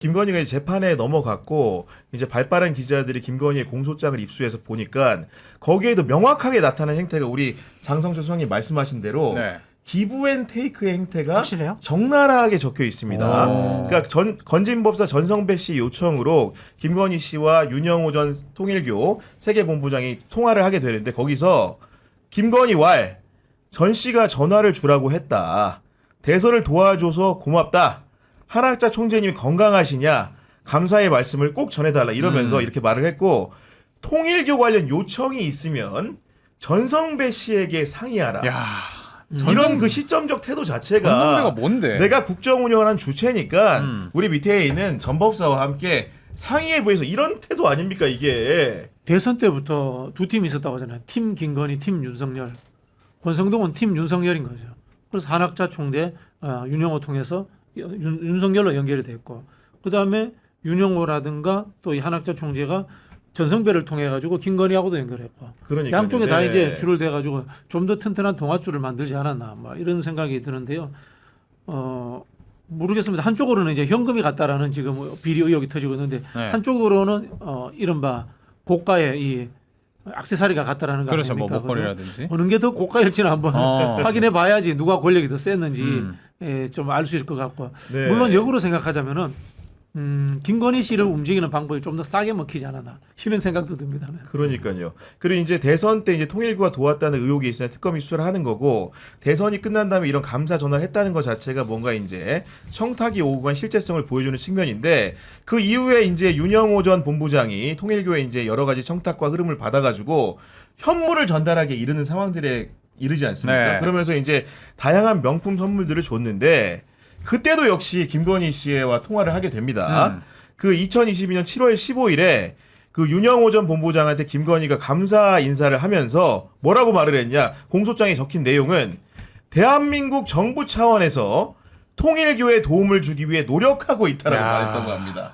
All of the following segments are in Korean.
김건희가 이제 재판에 넘어갔고 이제 발빠른 기자들이 김건희의 공소장을 입수해서 보니까 거기에도 명확하게 나타난 행태가 우리 장성철 소장님 말씀하신 대로 네. 기부앤테이크의 행태가 확실해요? 적나라하게 적혀 있습니다. 오. 그러니까 전 건진법사 전성배 씨 요청으로 김건희 씨와 윤영호 전 통일교 세계본부장이 통화를 하게 되는데 거기서 김건희 왈, 전 씨가 전화를 주라고 했다. 대선을 도와줘서 고맙다. 한학자 총재님이 건강하시냐? 감사의 말씀을 꼭 전해달라. 이러면서 음. 이렇게 말을 했고 통일교 관련 요청이 있으면 전성배 씨에게 상의하라. 야. 이런 그 시점적 태도 자체가 전성배가 뭔데? 내가 국정 운영을 한 주체니까 음. 우리 밑에 있는 전법사와 함께 상의해 보해서 이런 태도 아닙니까 이게 대선 때부터 두 팀이 있었다고 하잖아요. 팀 김건희, 팀 윤석열. 권성동은 팀 윤석열인 거죠. 그래서 한학자 총대 어, 윤영호 통해서 윤, 윤석열로 연결이 됐고 그 다음에 윤영호라든가 또 이 한학자 총재가 전성배를 통해 가지고 김건희하고도 연결했고 그러니까 양쪽에 다 이제 줄을 대 가지고 좀 더 튼튼한 동아줄을 만들지 않았나 뭐 이런 생각이 드는데요. 어 모르겠습니다. 한쪽으로는 이제 현금이 갔다라는 지금 비리 의혹이 터지고 있는데 네. 한쪽으로는 어 이른바 고가의 이 액세서리가 갔다라는 거 그렇죠. 뭐 아닙니까? 목걸이라든지. 어느 게 더 고가일지는 한번 어. 확인해 봐야지 누가 권력이 더 셌는지 음. 예, 좀알 수 있을 것 같고 네. 물론 역으로 생각하자면은 음, 김건희 씨를 움직이는 방법이 좀 더 싸게 먹히지 않았나 이런 생각도 듭니다. 네. 그러니까요. 그리고 이제 대선 때 이제 통일부가 도왔다는 의혹이 있으나 특검이 수사를 하는 거고 대선이 끝난 다음에 이런 감사 전화를 했다는 것 자체가 뭔가 이제 청탁이 오고 간 실제성을 보여주는 측면인데 그 이후에 이제 윤영호 전 본부장이 통일교의 이제 여러 가지 청탁과 흐름을 받아가지고 현물을 전달하게 이르는 상황들에 이르지 않습니까? 네. 그러면서 이제 다양한 명품 선물들을 줬는데 그때도 역시 김건희 씨와 통화를 하게 됩니다. 음. 그 2022년 7월 15일에 그 윤영호 전 본부장한테 김건희가 감사 인사를 하면서 뭐라고 말을 했냐? 공소장에 적힌 내용은 대한민국 정부 차원에서 통일교에 도움을 주기 위해 노력하고 있다라고 야. 말했다고 합니다.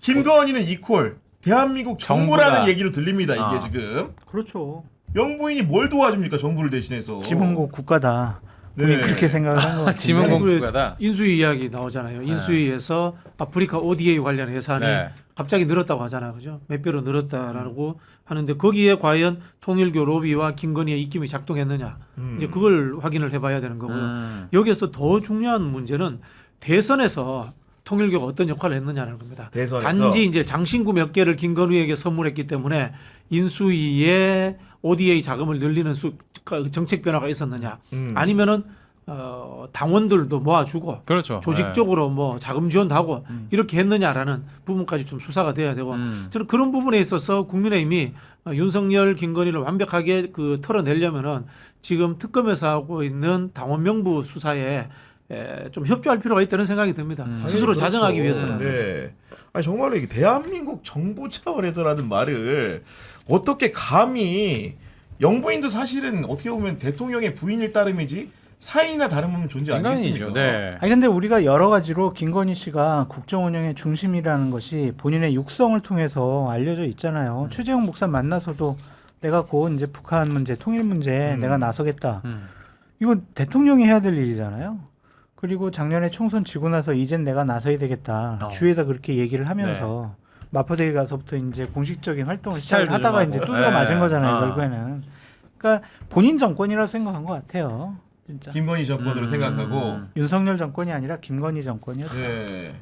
김건희는 이콜 대한민국 정부라는 정부다. 얘기로 들립니다. 이게 아. 지금 그렇죠. 영부인이 뭘 도와줍니까? 정부를 대신해서. 지문국 국가다. 네. 본인이 그렇게 생각을 한 것 같은데. 지문국 그래, 국가다. 인수위 이야기 나오잖아요. 인수위에서 아프리카 ODA 관련 예산이 네. 갑자기 늘었다고 하잖아요. 그죠? 몇 배로 늘었다라고 하는데 거기에 과연 통일교 로비와 김건희의 입김이 작동했느냐. 음. 이제 그걸 확인을 해봐야 되는 거고요. 음. 여기에서 더 중요한 문제는 대선에서 통일교가 어떤 역할을 했느냐는 겁니다. 대선에서? 단지 이제 장신구 몇 개를 김건희에게 선물했기 때문에 인수위에 ODA 자금을 늘리는 수, 그 정책 변화가 있었느냐. 음. 아니면은 어, 당원들도 모아주고 그렇죠. 조직적으로 뭐 자금 지원도 하고 이렇게 했느냐라는 부분까지 좀 수사가 돼야 되고 음. 저는 그런 부분에 있어서 국민의힘이 어, 윤석열, 김건희를 완벽하게 그 털어내려면은 지금 특검에서 하고 있는 당원 명부 수사에 에, 좀 협조할 필요가 있다는 생각이 듭니다. 음. 스스로 당연히 자정하기 그렇죠. 위해서는. 네. 아니 정말로 이게 대한민국 정부 차원에서라는 말을 어떻게 감히 영부인도 사실은 어떻게 보면 대통령의 부인일 따름이지 사인이나 다름없는 존재 아니겠습니까? 인간이죠. 네. 아니 근데 우리가 여러 가지로 김건희 씨가 국정 운영의 중심이라는 것이 본인의 육성을 통해서 알려져 있잖아요. 최재형 목사 만나서도 내가 곧 이제 북한 문제, 통일 문제 음. 내가 나서겠다. 음. 이건 대통령이 해야 될 일이잖아요. 그리고 작년에 총선 지고 나서 이젠 내가 나서야 되겠다. 어. 주에다 그렇게 얘기를 하면서 마포대에 가서부터 이제 공식적인 활동을 시작을 하다가 좀 이제 하고. 두드려 맞은 네. 거잖아요. 아. 결국에는. 그러니까 본인 정권이라고 생각한 것 같아요. 진짜. 김건희 정권으로 음. 생각하고 윤석열 정권이 아니라 김건희 정권이었죠. 네.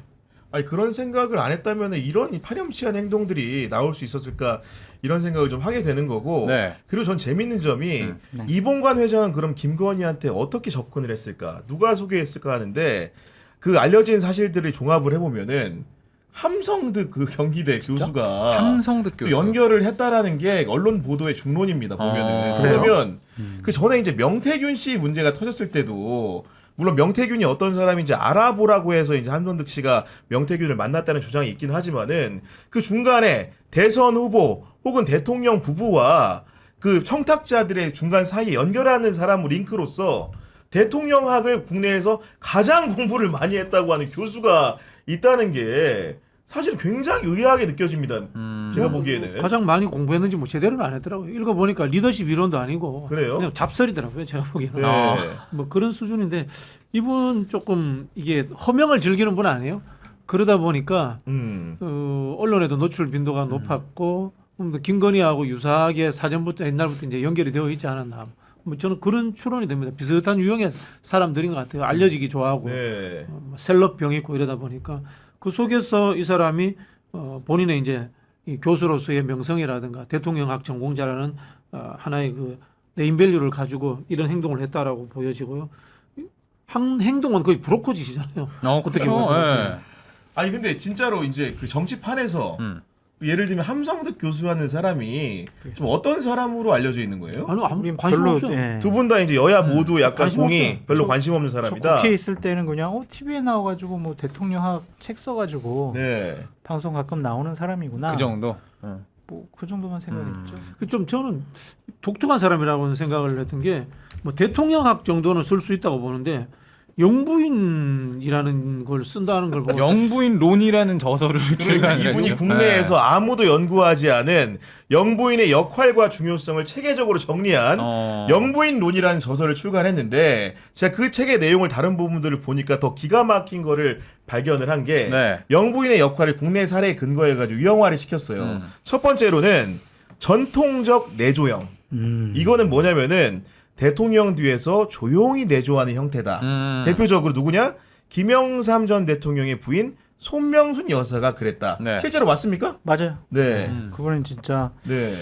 아니 그런 생각을 안 했다면 이런 파렴치한 행동들이 나올 수 있었을까 이런 생각을 좀 하게 되는 거고 네. 그리고 전 재밌는 점이 음. 네. 이봉관 회장은 그럼 김건희한테 어떻게 접근을 했을까 누가 소개했을까 하는데 그 알려진 사실들을 종합을 해보면은 함성득 그 경기대 교수가 함성득 또 교수. 연결을 했다라는 게 언론 보도의 중론입니다 보면은 아, 그래요? 그러면 그 전에 이제 명태균 씨 문제가 터졌을 때도 물론 명태균이 어떤 사람인지 알아보라고 해서 이제 함성득 씨가 명태균을 만났다는 주장이 있긴 하지만은 그 중간에 대선 후보 혹은 대통령 부부와 그 청탁자들의 중간 사이에 연결하는 사람 링크로서 대통령학을 국내에서 가장 공부를 많이 했다고 하는 교수가 있다는 게 사실 굉장히 의아하게 느껴집니다. 음. 제가 보기에는 가장 많이 공부했는지 뭐 제대로는 안 했더라고요. 읽어보니까 리더십 이론도 아니고 그래요? 그냥 잡설이더라고요. 제가 보기에는. 네. 아. 뭐 그런 수준인데 이분 조금 이게 허명을 즐기는 분 아니에요? 그러다 보니까 음. 어, 언론에도 노출 빈도가 높았고 음, 또 김건희하고 유사하게 사전부터 옛날부터 이제 연결이 되어 있지 않았나. 뭐 저는 그런 추론이 됩니다. 비슷한 유형의 사람들인 것 같아요. 알려지기 좋아하고 네. 어, 뭐 셀럽병 있고 이러다 보니까 그 속에서 이 사람이 어, 본인의 이제 이 교수로서의 명성이라든가 대통령학 전공자라는 어, 하나의 그 네임밸류를 가지고 이런 행동을 했다라고 보여지고요. 한 행동은 거의 브로커 짓이잖아요. 어, 그렇죠. 예. 아니 근데 진짜로 이제 그 정치판에서 음. 예를 들면 함성득 교수라는 사람이 좀 어떤 사람으로 알려져 있는 거예요? 아니 아무 관심 별로 없죠. 예. 두 분 다 이제 여야 모두 약간 관심 공이 없죠. 별로 저- 관심 없는 저 사람이다. 국회에 있을 때는 그냥 어 TV에 나와가지고 뭐 대통령 학 책 써가지고 네. 방송 가끔 나오는 사람이구나. 그 정도. 예. 뭐그 정도만 생각했죠. 그좀 저는 독특한 사람이라고 생각을 했던 게 뭐 대통령학 정도는 쓸 수 있다고 보는데 영부인이라는 걸 쓴다는 걸 보고 영부인 론이라는 저서를 그러니까 출간을 이분이. 국내에서 아무도 연구하지 않은 영부인의 역할과 중요성을 체계적으로 정리한 어. 영부인 론이라는 저서를 출간했는데 제가 그 책의 내용을 다른 부분들을 보니까 더 기가 막힌 거를 발견을 한 게 네. 영부인의 역할을 국내 사례에 근거해 가지고 유형화를 시켰어요. 음. 첫 번째로는 전통적 내조형. 음. 이거는 뭐냐면은 대통령 뒤에서 조용히 내조하는 형태다. 음. 대표적으로 누구냐? 김영삼 전 대통령의 부인 손명순 여사가 그랬다. 네. 실제로 맞습니까? 맞아요. 네. 음. 그분은 진짜 네.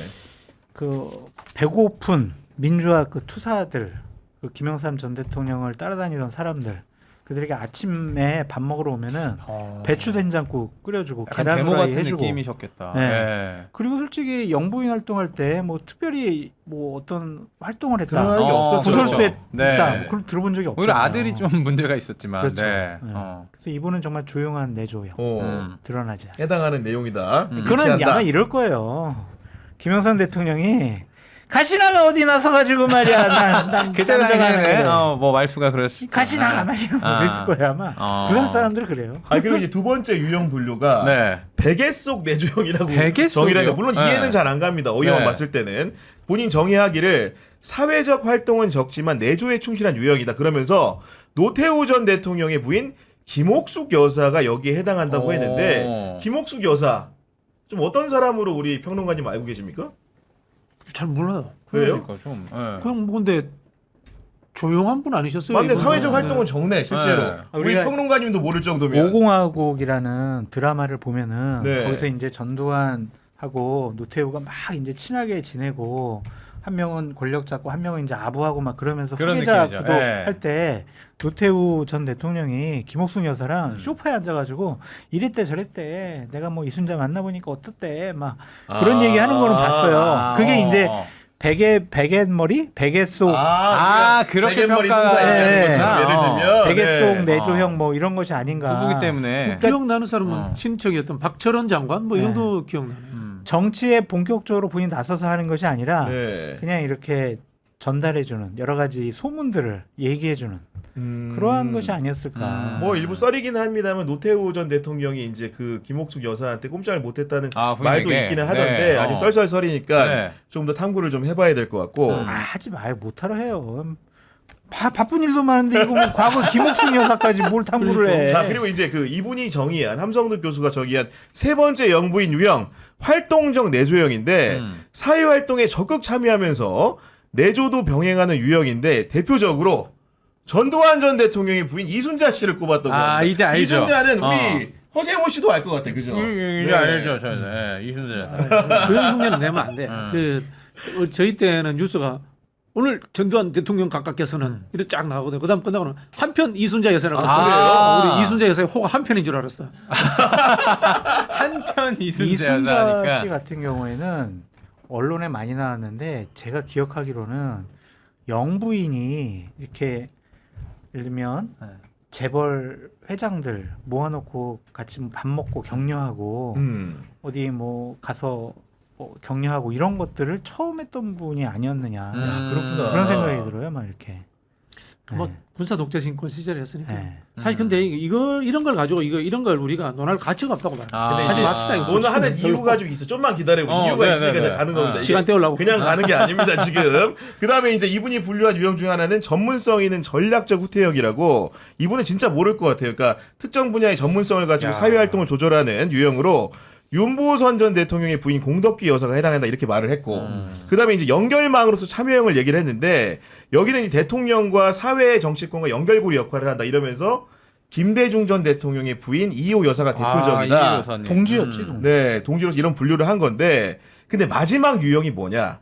그 배고픈 민주화 그 투사들, 그 김영삼 전 대통령을 따라다니던 사람들, 그들에게 아침에 밥 먹으러 오면은 어. 배추 된장국 끓여주고 약간 계란 데모 후라이 같은 해주고. 느낌이셨겠다. 네. 예. 그리고 솔직히 영부인 활동할 때 뭐 특별히 뭐 어떤 활동을 했다. 드러나는 게 어, 없었죠. 구설수에 네. 있다. 뭐 그런 들어본 적이 없잖아요. 오히려 아들이 좀 문제가 있었지만. 그렇죠. 네. 네. 어. 그래서 이분은 정말 조용한 내조예요. 어. 음. 드러나지. 않아요. 해당하는 내용이다. 음. 그는 일치한다. 아마 이럴 거예요. 김영삼 대통령이 가시나가 어디 나서 가지고 말이야. 난, 난 그때 남자가 당시에는 아니거든. 어, 뭐 말투가 그랬을 가시나가 말이야. 아. 그랬을 거야 아마. 어. 부산 사람들 그래요. 아 그리고 이제 두 번째 유형 분류가 네. 베개 속 내조형이라고 베개 정의를 속이요? 물론 네. 이해는 잘 안 갑니다. 어휘만 네. 봤을 때는 본인 정의하기를 사회적 활동은 적지만 내조에 충실한 유형이다. 그러면서 노태우 전 대통령의 부인 김옥숙 여사가 여기에 해당한다고 오. 했는데 김옥숙 여사 좀 어떤 사람으로 우리 평론가님 알고 계십니까? 잘 몰라요. 그래요? 그러니까 좀. 예. 그냥 뭐 근데 조용한 분 아니셨어요? 맞네 이분은? 사회적 네. 활동은 적네 실제로 네. 우리 우리가 평론가님도 모를 정도면 오공화국이라는 드라마를 보면은 네. 거기서 이제 전두환하고 노태우가 막 이제 친하게 지내고 한 명은 권력 잡고 한 명은 이제 아부하고 막 그러면서 그런 후계자 느낌이죠. 구도 예. 할때 노태우 전 대통령이 김옥순 여사랑 음. 소파에 앉아가지고 이랬대 저랬대 내가 뭐 이순자 만나보니까 어떻대 막 그런 아. 얘기 하는 거는 봤어요. 아, 그게 어, 이제 어. 베개 베개 머리 베개 속 아, 아, 그렇게 평가가 송사 얘기하는 네. 것처럼 예를 어. 들면 베개 네. 속 내조형 뭐 이런 것이 아닌가. 부부기 때문에. 기억나는 사람은 어. 친척이었던 박철원 장관 뭐이 네. 정도 기억나네요. 음. 정치에 본격적으로 본인 나서서 하는 것이 아니라 네. 그냥 이렇게 전달해주는 여러 가지 소문들을 얘기해주는 음. 그러한 것이 아니었을까. 음. 뭐 일부 썰이긴 합니다만 노태우 전 대통령이 이제 그 김옥숙 여사한테 꼼짝을 못했다는 아, 말도 부인에게? 있기는 하던데 네, 아직 어. 썰썰썰이니까 네. 좀 더 탐구를 좀 해봐야 될 것 같고 음. 아, 하지 마요. 못하러 해요. 바, 바쁜 일도 많은데 이거 뭐 과거 김옥순 여사까지 뭘 탐구를 해. 자 그리고 이제 그 이분이 정의한 함성득 교수가 정의한 세 번째 영부인 유형 활동적 내조형인데 음. 사회 활동에 적극 참여하면서 내조도 병행하는 유형인데 대표적으로 전두환 전 대통령의 부인 이순자 씨를 꼽았던 아, 겁니다. 이제 알죠. 이순자는 우리 어. 허재모 씨도 알 것 같아, 그죠? 이제 네. 알죠, 저 네, 이순재. 그런 흉내는 내면 안 돼. 음. 그 어, 저희 때는 뉴스가 오늘 전두환 대통령 각각께서는 이렇게 쫙 나오거든요. 그 다음 끝나고는 한편 이순자 여사라고 아. 했어요. 우리 이순자 여사의 호가 한 편인 줄 알았어요. 한편 이순자 여사니까. 씨 같은 경우에는 언론에 많이 나왔는데 제가 기억하기로는 영부인이 이렇게 예를 들면 네. 재벌 회장들 모아놓고 같이 밥 먹고 격려하고 음. 어디 뭐 가서 뭐 격려하고 이런 것들을 처음 했던 분이 아니었느냐 음, 그렇구나. 그런 생각이 들어요, 막 이렇게. 뭐 네. 군사 독재 진권 시절에 했으니까. 네. 사실 근데 이거 이런 걸 가지고 이거 이런 걸 우리가 논할 가치가 없다고 봐요. 아. 근데 하지 이제 맙시다 이거. 오늘 하는 솔직히 이유 별로. 가지고 있어. 좀만 기다리고 어, 이유가 네, 있으니까 네, 이제 네. 가는 겁니다. 아. 이게 시간 때우려고. 그냥 가는 게 아닙니다 지금. 그 다음에 이제 이분이 분류한 유형 중에 하나는 전문성 있는 전략적 후퇴형이라고 이분은 진짜 모를 것 같아요. 그러니까 특정 분야의 전문성을 가지고 야. 사회 활동을 조절하는 유형으로 윤보선 전 대통령의 부인 공덕기 여사가 해당한다 이렇게 말을 했고 음. 그다음에 이제 연결망으로서 참여형을 얘기를 했는데 여기는 이 대통령과 사회 정치권과 연결고리 역할을 한다 이러면서 김대중 전 대통령의 부인 이호 여사가 대표적이다. 아. 동지였지, 음. 동지. 네, 동지로서 이런 분류를 한 건데, 근데 마지막 유형이 뭐냐?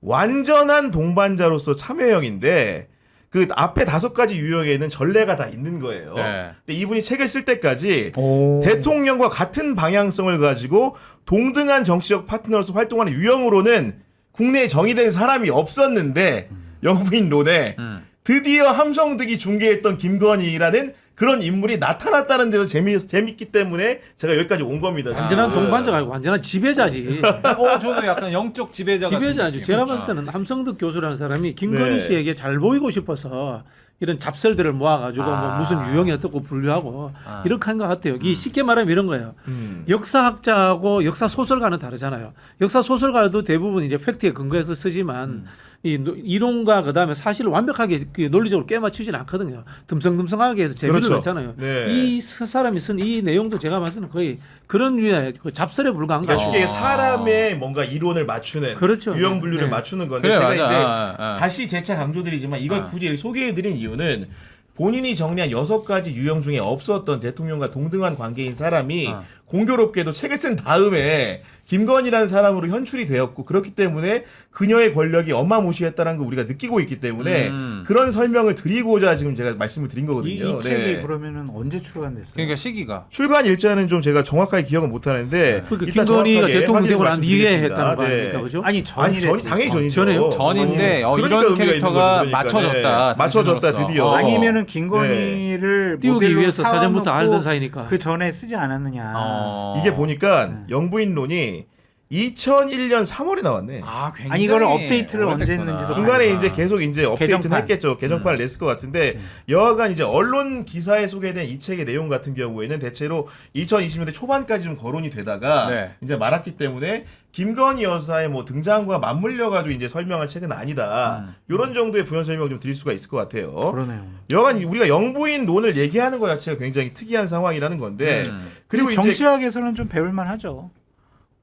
완전한 동반자로서 참여형인데, 그 앞에 다섯 가지 유형에는 전례가 다 있는 거예요. 네. 근데 이분이 책을 쓸 때까지 오. 대통령과 같은 방향성을 가지고 동등한 정치적 파트너로서 활동하는 유형으로는 국내에 정의된 사람이 없었는데, 영부인 론에 음. 드디어 함성득이 중계했던 김건희라는 그런 인물이 나타났다는 데서 재미, 재밌기 때문에 제가 여기까지 온 겁니다. 완전한 지금. 동반자가 아니고 완전한 지배자지. 어, 저는 약간 영적 지배자 같은 지배자죠. 느낌. 제가 봤을 때는 함성득 교수라는 사람이 김건희 네. 씨에게 잘 보이고 싶어서 이런 잡설들을 모아가지고 뭐 아. 무슨 유형이 어떻고 분류하고 아. 이렇게 한 것 같아요. 이 쉽게 말하면 이런 거예요. 음. 역사학자하고 역사 소설가는 다르잖아요. 역사 소설가도 대부분 이제 팩트에 근거해서 쓰지만 음. 이 노- 이론과 그다음에 사실을 완벽하게 그 논리적으로 깨맞추지는 않거든요. 듬성듬성하게 해서 재미를 그렇죠. 넣잖아요. 네. 이 사- 사람이 쓴 이 내용도 제가 봤을 때는 거의 그런 류의 그 잡설에 불과한 그러니까 거죠. 쉽게 사람의 뭔가 이론을 맞추는 그렇죠. 유형 분류를 네. 맞추는 건데 그래 제가 맞아. 이제 아, 아. 다시 재차 강조드리지만 이걸 아. 굳이 소개해드린 이유는 본인이 정리한 여섯 가지 유형 중에 없었던 대통령과 동등한 관계인 사람이 아. 공교롭게도 책을 쓴 다음에 김건희라는 사람으로 현출이 되었고 그렇기 때문에 그녀의 권력이 어마무시했다는 걸 우리가 느끼고 있기 때문에 음. 그런 설명을 드리고자 지금 제가 말씀을 드린 이, 거거든요. 이 네. 책이 그러면은 언제 출간됐어요? 그러니까 시기가 출간 일자는 좀 제가 정확하게 기억은 못하는데 그러니까 일단 김건희가 정확하게 대통령 되고 난 확인을 뒤에 말씀드리겠습니다. 했다는 거 네. 아닙니까, 그죠? 아니 전이 아니 전 당연히 전이죠. 전에요? 전인데 어, 그러니까 이런 의미가 있는 캐릭터가 거죠. 그러니까. 맞춰졌다. 네. 맞춰졌다 당신으로서. 드디어. 어. 아니면은 김건희를 띄우기 모델로 위해서 사전부터 알던 사이니까. 그 전에 쓰지 않았느냐. 어. 이게 보니까 영부인론이 2001년 3월에 나왔네. 아, 굉장히 아니, 이거를 업데이트를 언제 오래됐구나. 했는지도 중간에 아. 이제 계속 이제 업데이트는 개정판. 했겠죠. 개정판을 냈을 것 같은데 여하간 이제 언론 기사에 소개된 이 책의 내용 같은 경우에는 대체로 2020년대 초반까지 좀 거론이 되다가 네. 이제 말았기 때문에 김건희 여사의 뭐 등장과 맞물려 가지고 이제 설명한 책은 아니다. 음. 이런 정도의 부연 설명을 좀 드릴 수가 있을 것 같아요. 그러네요. 여하간 우리가 영부인론을 얘기하는 것 자체가 굉장히 특이한 상황이라는 건데 음. 그리고 이제 정치학에서는 좀 배울만 하죠.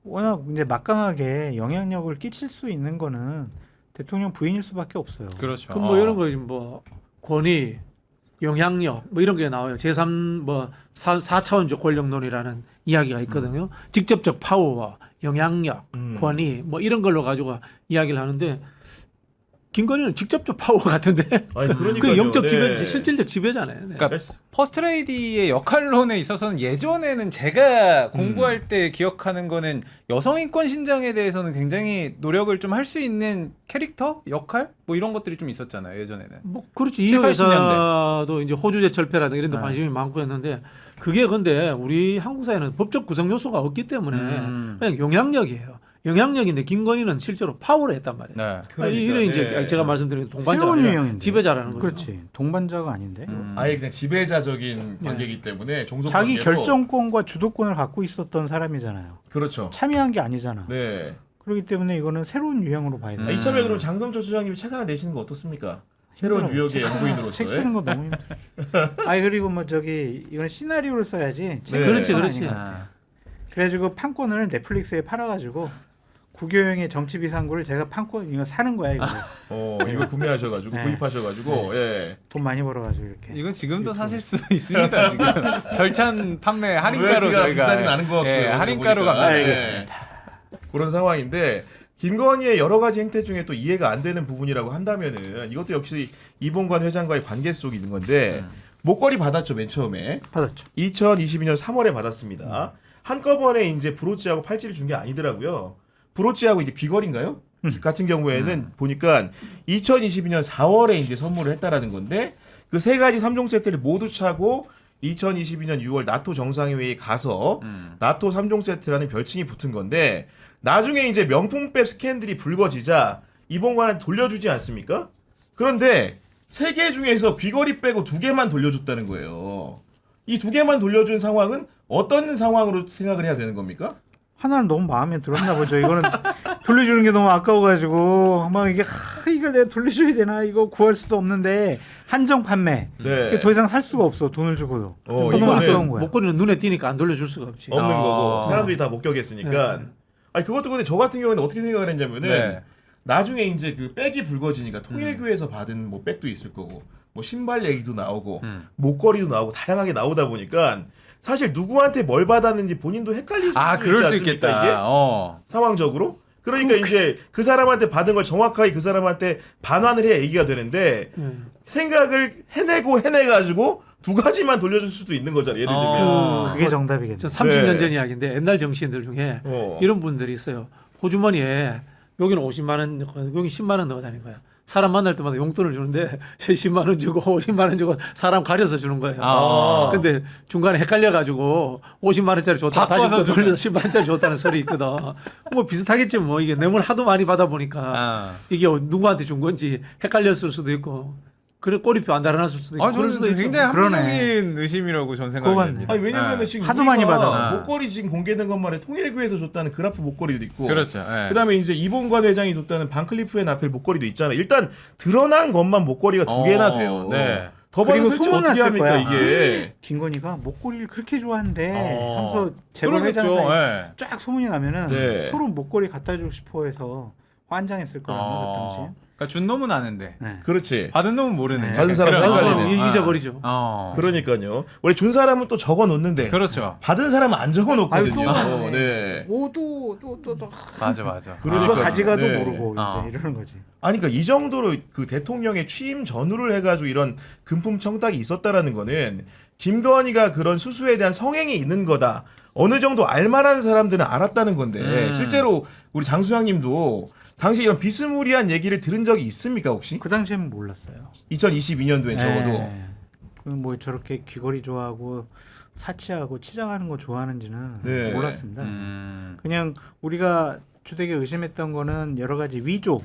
워낙 이제 막강하게 영향력을 끼칠 수 있는 거는 대통령 부인일 수밖에 없어요. 그렇죠. 그럼 뭐 이런 거지 뭐 권위, 영향력 뭐 이런 게 나와요. 제3 뭐 4, 4차원적 권력론이라는 이야기가 있거든요. 직접적 파워와 영향력, 음. 권위 뭐 이런 걸로 가지고 이야기를 하는데 김건희는 직접적 파워 같은데 아니 그러니까요. 그 영적 네. 지배, 실질적 지배잖아요. 네. 그러니까 퍼스트레이디의 역할론에 있어서는 예전에는 제가 공부할 때 기억하는 거는 여성 인권 신장에 대해서는 굉장히 노력을 좀 할 수 있는 캐릭터 역할 뭐 이런 것들이 좀 있었잖아요 예전에는. 뭐 그렇지 7, 이 회사도 이제 호주 제철폐라든가 이런 데 네. 관심이 많고 했는데 그게 근데 우리 한국 사회는 법적 구성 요소가 없기 때문에 음. 그냥 영향력이에요. 영향력인데 김건희는 실제로 파워를 했단 말이에요. 네. 아, 이런 이제 네. 제가 말씀드린 동반자가 새로운 아니라 유형인데. 지배자라는 거죠. 그렇지. 동반자가 아닌데. 음. 아예 그냥 지배자적인 관계이기 때문에 종속 자기 관계고. 결정권과 주도권을 갖고 있었던 사람이잖아요. 그렇죠. 참여한 게 아니잖아. 네. 그렇기 때문에 이거는 새로운 유형으로 봐야 돼. 음. 아, 이참에 그럼 장성철 소장님이 책 하나 내시는 거 어떻습니까? 새로운 영부인으로서. 책 쓰는 거 너무 힘들어. 아니 그리고 뭐 저기 이건 시나리오를 써야지. 책은 네. 그렇지, 아닌 그렇지. 것. 아. 그래가지고 판권을 넷플릭스에 팔아가지고 구교영의 정치 비상구를 제가 판권 이거 사는 거야 이거 어, 이거 구매하셔가지고 네. 구입하셔가지고 예. 돈 많이 벌어가지고 이렇게. 이건 지금도 사실 수 있습니다 지금 절찬 판매 할인가로 로열티가 저희가 비싸진 않은 것 같고요. 예, 할인가로 보니까. 갑니다. 네. 알겠습니다. 그런 상황인데 김건희의 여러 가지 행태 중에 또 이해가 안 되는 부분이라고 한다면은 이것도 역시 이봉관 회장과의 관계 속에 있는 건데 목걸이 받았죠 맨 처음에 받았죠. 2022년 3월에 받았습니다. 한꺼번에 이제 브로치하고 팔찌를 준 게 아니더라고요. 브로치하고 이제 귀걸인가요? 같은 경우에는 보니까 2022년 4월에 이제 선물을 했다라는 건데 그 세 가지 3종 세트를 모두 차고 2022년 6월 나토 정상회의에 가서 음. 나토 3종 세트라는 별칭이 붙은 건데 나중에 이제 명품백 스캔들이 불거지자 이봉관한테 돌려주지 않습니까? 그런데 세 개 중에서 귀걸이 빼고 두 개만 돌려줬다는 거예요. 이 두 개만 돌려준 상황은 어떤 상황으로 생각을 해야 되는 겁니까? 하나는 너무 마음에 들었나 보죠. 이거는 돌려주는 게 너무 아까워가지고 막 이게 하, 이걸 내가 돌려줘야 되나 이거 구할 수도 없는데 한정 판매. 네. 더 이상 살 수가 없어 돈을 주고도. 어, 너무 이거는 아까운 거야. 목걸이는 눈에 띄니까 안 돌려줄 수가 없지. 없는 아. 거고 사람들이 다 목격했으니까. 네. 아니 그것도 근데 저 같은 경우는 어떻게 생각을 했냐면은 네. 나중에 이제 그 백이 붉어지니까 통일교에서 받은 뭐 백도 있을 거고 뭐 신발 얘기도 나오고 음. 목걸이도 나오고 다양하게 나오다 보니까 사실 누구한테 뭘 받았는지 본인도 헷갈릴 아, 그럴 수 있지 않습니까, 있겠다. 이게 어. 상황적으로. 그러니까 이제 그 사람한테 받은 걸 정확하게 그 사람한테 반환을 해야 얘기가 되는데 예. 생각을 해내고 해내가지고 두 가지만 돌려줄 수도 있는 거잖아요. 예를 들면. 어. 그게 정답이겠네. 저 30년 네. 전 이야기인데 옛날 정치인들 중에 어. 이런 분들이 있어요. 호주머니에 여기는 50만 원 넣고 여기 10만 원 넣어 다니는 거야. 사람 만날 때마다 용돈을 주는데 10만 원 주고 50만 원 주고 사람 가려서 주는 거예요. 아. 근데 중간에 헷갈려 가지고 50만 원짜리 줬다가 다시 또 돌려서 10만 원짜리 줬다는 설이 있거든. 뭐 비슷하겠지 뭐 이게 뇌물 하도 많이 받아 보니까 아. 이게 누구한테 준 건지 헷갈렸을 수도 있고 그래 꼬리표 안 달아놨을 수도 있고 아, 그럴 저는 수도 있죠. 굉장히 그러네. 합리적인 의심이라고 전 그거 생각이 같네. 됩니다. 아니 왜냐면 은 네. 지금 하도 우리가 많이 받아서. 목걸이 지금 공개된 것만에 통일교에서 줬다는 그라프 목걸이도 있고 그렇죠. 예. 그다음에 이제 이봉관 회장이 줬다는 반클리프의 나펠 목걸이도 있잖아요. 일단 드러난 것만 목걸이가 두 어, 개나 돼요. 네. 그리고 설치 소문 어떻게 났을 합니까 거야. 이게? 김건희가 목걸이를 그렇게 좋아한대 어. 하면서 재벌 회장 그러겠죠. 사이 예. 쫙 소문이 나면은 네. 서로 목걸이 갖다 주고 싶어 해서 환장했을 거라는 그 당시에. 그러니까 준 놈은 아는데 네. 그렇지. 받은 놈은 모르는. 네. 약간 받은 사람은 그런- 헷갈리네. 어. 잊어버리죠. 어. 그러니까요. 원래 준 사람은 또 적어 놓는데 그렇죠. 받은 사람은 안 적어 놓거든요. 아유, 또 네. 오또또또또 맞아 맞아. 그러니까요. 이거 가져가도 네. 모르고 어. 이제 이러는 거지. 아니 그러니까 이 정도로 그 대통령의 취임 전후를 해가지고 이런 금품 청탁이 있었다라는 거는 김건희가 그런 수수에 대한 성행이 있는 거다. 어느 정도 알만한 사람들은 알았다는 건데 음. 실제로 우리 장수양님도 당시 이런 비스무리한 얘기를 들은 적이 있습니까 혹시? 그 당시에는 몰랐어요. 2022년도엔 적어도 네. 그뭐 저렇게 귀걸이 좋아하고 사치하고 치장하는 거 좋아하는지는 네. 몰랐습니다. 음. 그냥 우리가 주되게 의심했던 거는 여러 가지 위조,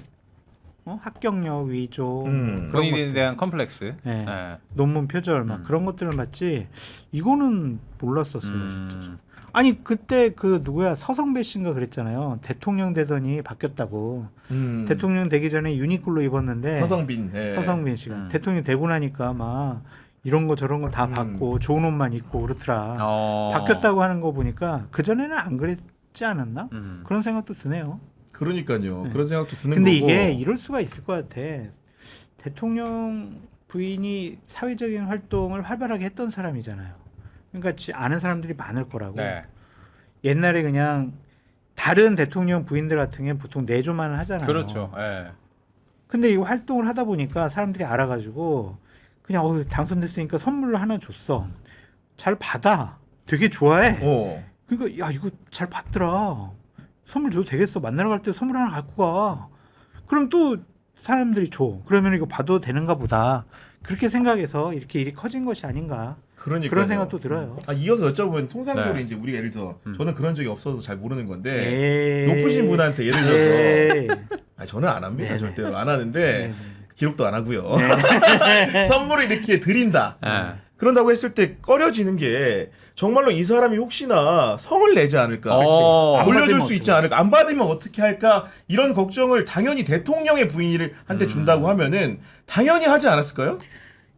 어? 합격력 위조, 음. 그런 본인에 것들. 대한 컴플렉스. 네. 예. 논문 표절 막 음. 그런 것들을 봤지 이거는 몰랐었어요 음. 진짜. 아니 그때 그 누구야 서성배 씨인가 그랬잖아요. 대통령 되더니 바뀌었다고. 음. 대통령 되기 전에 유니클로 입었는데 서성빈 네. 서성빈 씨가 음. 대통령 되고 나니까 막 이런 거 저런 거다 음. 받고 좋은 옷만 입고 그렇더라. 어. 바뀌었다고 하는 거 보니까 그 전에는 안 그랬지 않았나? 음. 그런 생각도 드네요. 그러니까요. 네. 그런 생각도 드는 근데 거고. 이게 이럴 수가 있을 것 같아. 대통령 부인이 사회적인 활동을 활발하게 했던 사람이잖아요. 그러니까 지- 아는 사람들이 많을 거라고. 네. 옛날에 그냥 다른 대통령 부인들 같은 경우는 보통 내조만 하잖아요. 그렇죠. 예. 근데 이거 활동을 하다 보니까 사람들이 알아가지고 그냥 어, 당선됐으니까 선물을 하나 줬어. 잘 받아. 되게 좋아해. 어. 그러니까 야 이거 잘 받더라. 선물 줘도 되겠어. 만나러 갈 때 선물 하나 갖고 가. 그럼 또 사람들이 줘. 그러면 이거 봐도 되는가 보다. 그렇게 생각해서 이렇게 일이 커진 것이 아닌가. 그러니까 그런 생각도 들어요. 아 이어서 여쭤보면 통상적으로 네. 이제 우리가 예를 들어 음. 저는 그런 적이 없어서 잘 모르는 건데 에이. 네. 높으신 분한테 예를 들어서 에이. 아 저는 안 합니다 네, 절대로 안 하는데 네, 네. 기록도 안 하고요 선물을 이렇게 드린다 예. 그런다고 했을 때 꺼려지는 게 정말로 이 사람이 혹시나 성을 내지 않을까 어. 받으면 수 있지. 않을까 안 받으면 어떻게 할까 이런 걱정을 당연히 대통령의 부인을 한테 음. 준다고 하면은 당연히 하지 않았을까요?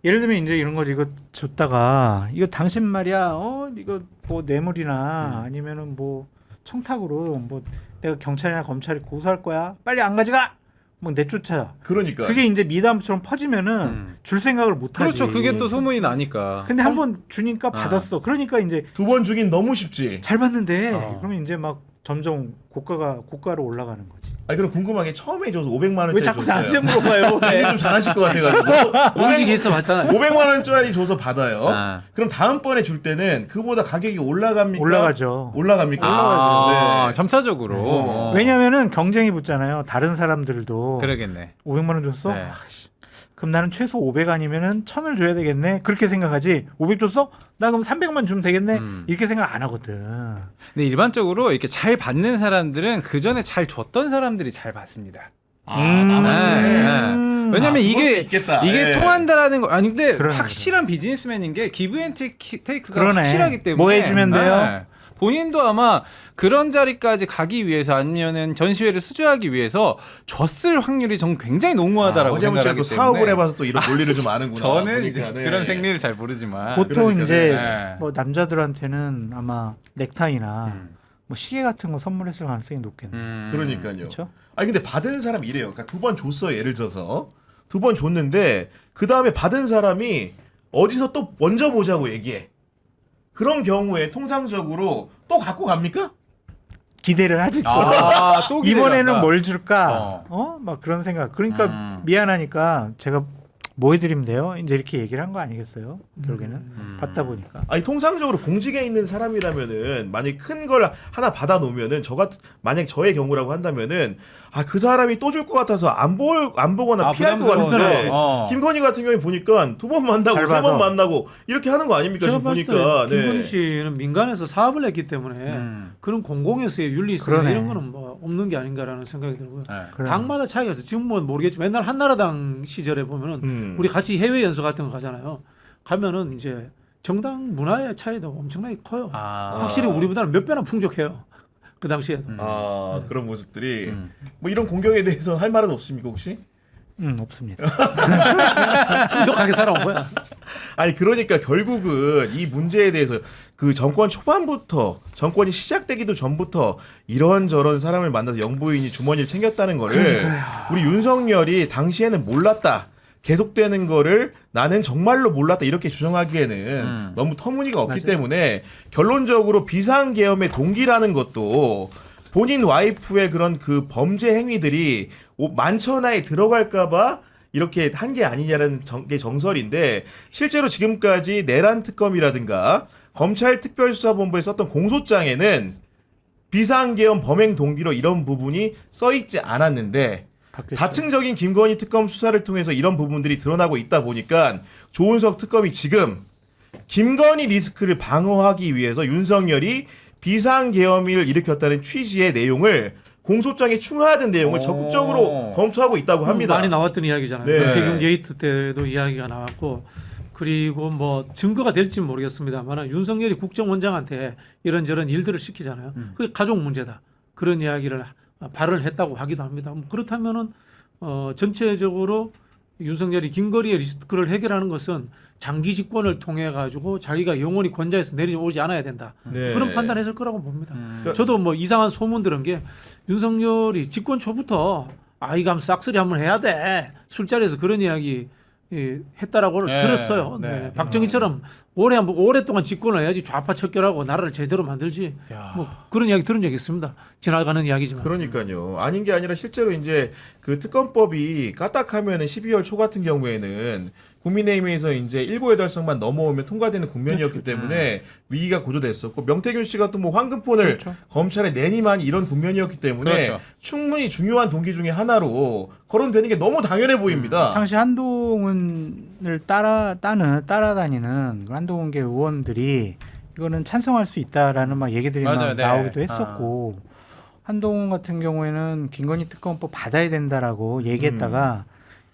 예를 들면 이제 이런 거지. 이거 줬다가 이거 당신 말이야. 어 이거 뭐 뇌물이나 아니면은 뭐 청탁으로 뭐 내가 경찰이나 검찰이 고소할 거야. 빨리 안 가져가. 뭐 내쫓아 그러니까. 그게 이제 미담처럼 퍼지면은 음. 줄 생각을 못 하지. 그렇죠. 그게 또 소문이 나니까. 근데 한 번 주니까 받았어. 그러니까 이제 두 번 주긴 너무 쉽지. 잘 받는데 어. 그러면 이제 막 점점 고가가 고가로 올라가는 거지 아니 그럼 궁금한 게 처음에 줘서 500만 원짜리 왜 자꾸 줬어요. 나한테 물어봐요 아니 좀 잘하실 것 같아가지고 오직 있어 봤잖아요. 500만 원짜리 줘서 받아요. 아. 그럼 다음번에 줄 때는 그보다 가격이 올라갑니까? 올라가죠 올라갑니까? 아, 네. 점차적으로. 어. 왜냐면은 경쟁이 붙잖아요 다른 사람들도 그러겠네. 500만 원 줬어? 네. 아이씨, 그럼 나는 최소 500 아니면은 1000을 줘야 되겠네. 그렇게 생각하지. 500 줬어? 나 그럼 300만 주면 되겠네. 음. 이렇게 생각 안 하거든. 근데 일반적으로 이렇게 잘 받는 사람들은 그 전에 잘 줬던 사람들이 잘 받습니다. 아, 남았네. 네. 음. 왜냐면 아, 이게. 이게 예. 통한다라는 거 아니 근데 그러네, 확실한 비즈니스맨인 게 기브 앤 테이크- 테이크가 그러네. 확실하기 때문에 뭐 해주면 돼요? 네. 본인도 아마 그런 자리까지 가기 위해서 아니면은 전시회를 수주하기 위해서 줬을 확률이 전 굉장히 농후하다라고 아, 생각하기 또 때문에 사업을 해봐서 또 이런 논리를 좀 아는구나. 저는 이제 네. 그런 생리를 잘 모르지만 보통 그러니까, 이제 네. 뭐 남자들한테는 아마 넥타이나 음. 뭐 시계 같은 거 선물했을 가능성이 높겠네. 음. 그러니까요. 그렇죠? 아니 근데 받은 사람이 이래요. 그러니까 두 번 줬어 예를 들어서 두 번 줬는데 그 다음에 받은 사람이 어디서 또 먼저 보자고 얘기해. 그런 경우에 통상적으로 또 갖고 갑니까? 기대를 하지 또. 아, 또 기대를 이번에는 한다. 뭘 줄까? 어. 어. 막 그런 생각. 그러니까 음. 미안하니까 제가 뭐 해드리면 돼요? 이제 이렇게 얘기를 한 거 아니겠어요? 결국에는 음. 받다 보니까. 아니 통상적으로 공직에 있는 사람이라면은 만약 큰 걸 하나 받아 놓으면은 저같 만약 저의 경우라고 한다면은 아 그 사람이 또 줄 것 같아서 안볼안 보거나 아, 피할 것. 같은데 어. 김건희 같은 경우에 보니까 두 번 만나고 잘세 번. 만나고 이렇게 하는 거 아닙니까 지금 보니까 때 김건희 씨는 민간에서 사업을 했기 때문에 음. 그런 공공에서의 윤리성 그러네. 이런 거는 뭐 없는 게 아닌가라는 생각이 들고요. 네. 당마다 차이가 있어요. 지금 뭐 모르겠지만 옛날 한나라당 시절에 보면은 음. 우리 같이 해외 연수 같은 거 가잖아요. 가면은 이제 정당 문화의 차이도 엄청나게 커요. 아. 확실히 우리보다는 몇 배나 풍족해요. 그 당시에도. 아 그런 모습들이 음. 뭐 이런 공격에 대해서 할 말은 없습니까 혹시? 음 없습니다. 풍족하게 살아온 거야. 아니 그러니까 결국은 이 문제에 대해서 그 정권 초반부터 정권이 시작되기도 전부터 이런저런 사람을 만나서 영부인이 주머니를 챙겼다는 거를 우리 윤석열이 당시에는 몰랐다. 계속되는 거를 나는 정말로 몰랐다 이렇게 주장하기에는 음. 너무 터무니가 없기 맞아요. 때문에 결론적으로 비상계엄의 동기라는 것도 본인 와이프의 그런 그 범죄 행위들이 오- 만천하에 들어갈까봐 이렇게 한 게 아니냐라는 정, 게 정설인데 실제로 지금까지 내란 특검이라든가 검찰 특별수사본부에 썼던 공소장에는 비상계엄 범행 동기로 이런 부분이 써 있지 않았는데 바뀌었어요. 다층적인 김건희 특검 수사를 통해서 이런 부분들이 드러나고 있다 보니까 조은석 특검이 지금 김건희 리스크를 방어하기 위해서 윤석열이 비상계엄을 일으켰다는 취지의 내용을 공소장에 충하된 내용을 오. 적극적으로 검토하고 있다고 합니다. 많이 나왔던 이야기잖아요. 네. 대경 게이트 때도 이야기가 나왔고 그리고 뭐 증거가 될지 는 모르겠습니다만 윤석열이 국정원장한테 이런저런 일들을 시키잖아요. 음. 그게 가족 문제다. 그런 이야기를 발언을 했다고 하기도 합니다. 뭐 그렇다면은 어 전체적으로 윤석열이 긴거리의 리스크를 해결하는 것은 장기 집권을 통해 가지고 자기가 영원히 권좌에서 내려오지 않아야 된다. 네. 그런 판단했을 거라고 봅니다. 음. 저도 뭐 이상한 소문 들은 게 윤석열이 집권 초부터 아이가 싹쓸이 한번 해야 돼 술자리에서 그런 이야기 예, 했다라고 네, 들었어요. 네. 네. 박정희처럼 오래 한번 오랫동안 집권을 해야지 좌파 척결하고 나라를 제대로 만들지. 야. 뭐 그런 이야기 들은 적 있습니다. 지나가는 이야기지만. 그러니까요. 아닌 게 아니라 실제로 이제 그 특검법이 까딱하면은 12월 초 같은 경우에는 국민의힘에서 이제 일곱 여덟 석만 넘어오면 통과되는 국면이었기 때문에 위기가 고조됐었고 명태균 씨가 또 뭐 황금폰을 그렇죠. 검찰에 내니만 이런 국면이었기 때문에 그렇죠. 충분히 중요한 동기 중에 하나로 거론되는 게 너무 당연해 보입니다. 당시 한 동훈을 따라 따는 따라다니는 그 한동훈계 의원들이 이거는 찬성할 수 있다라는 막 얘기들이 맞아요, 막 네. 나오기도 했었고 한동훈 같은 경우에는 김건희 특검법 받아야 된다라고 얘기했다가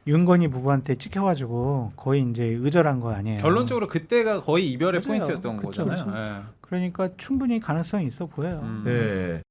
윤건희 부부한테 찍혀가지고 거의 이제 의절한 거 아니에요. 결론적으로 그때가 거의 이별의 맞아요. 포인트였던 그쵸, 거잖아요. 그쵸. 예. 그러니까 충분히 가능성이 있어 보여요. 음. 네.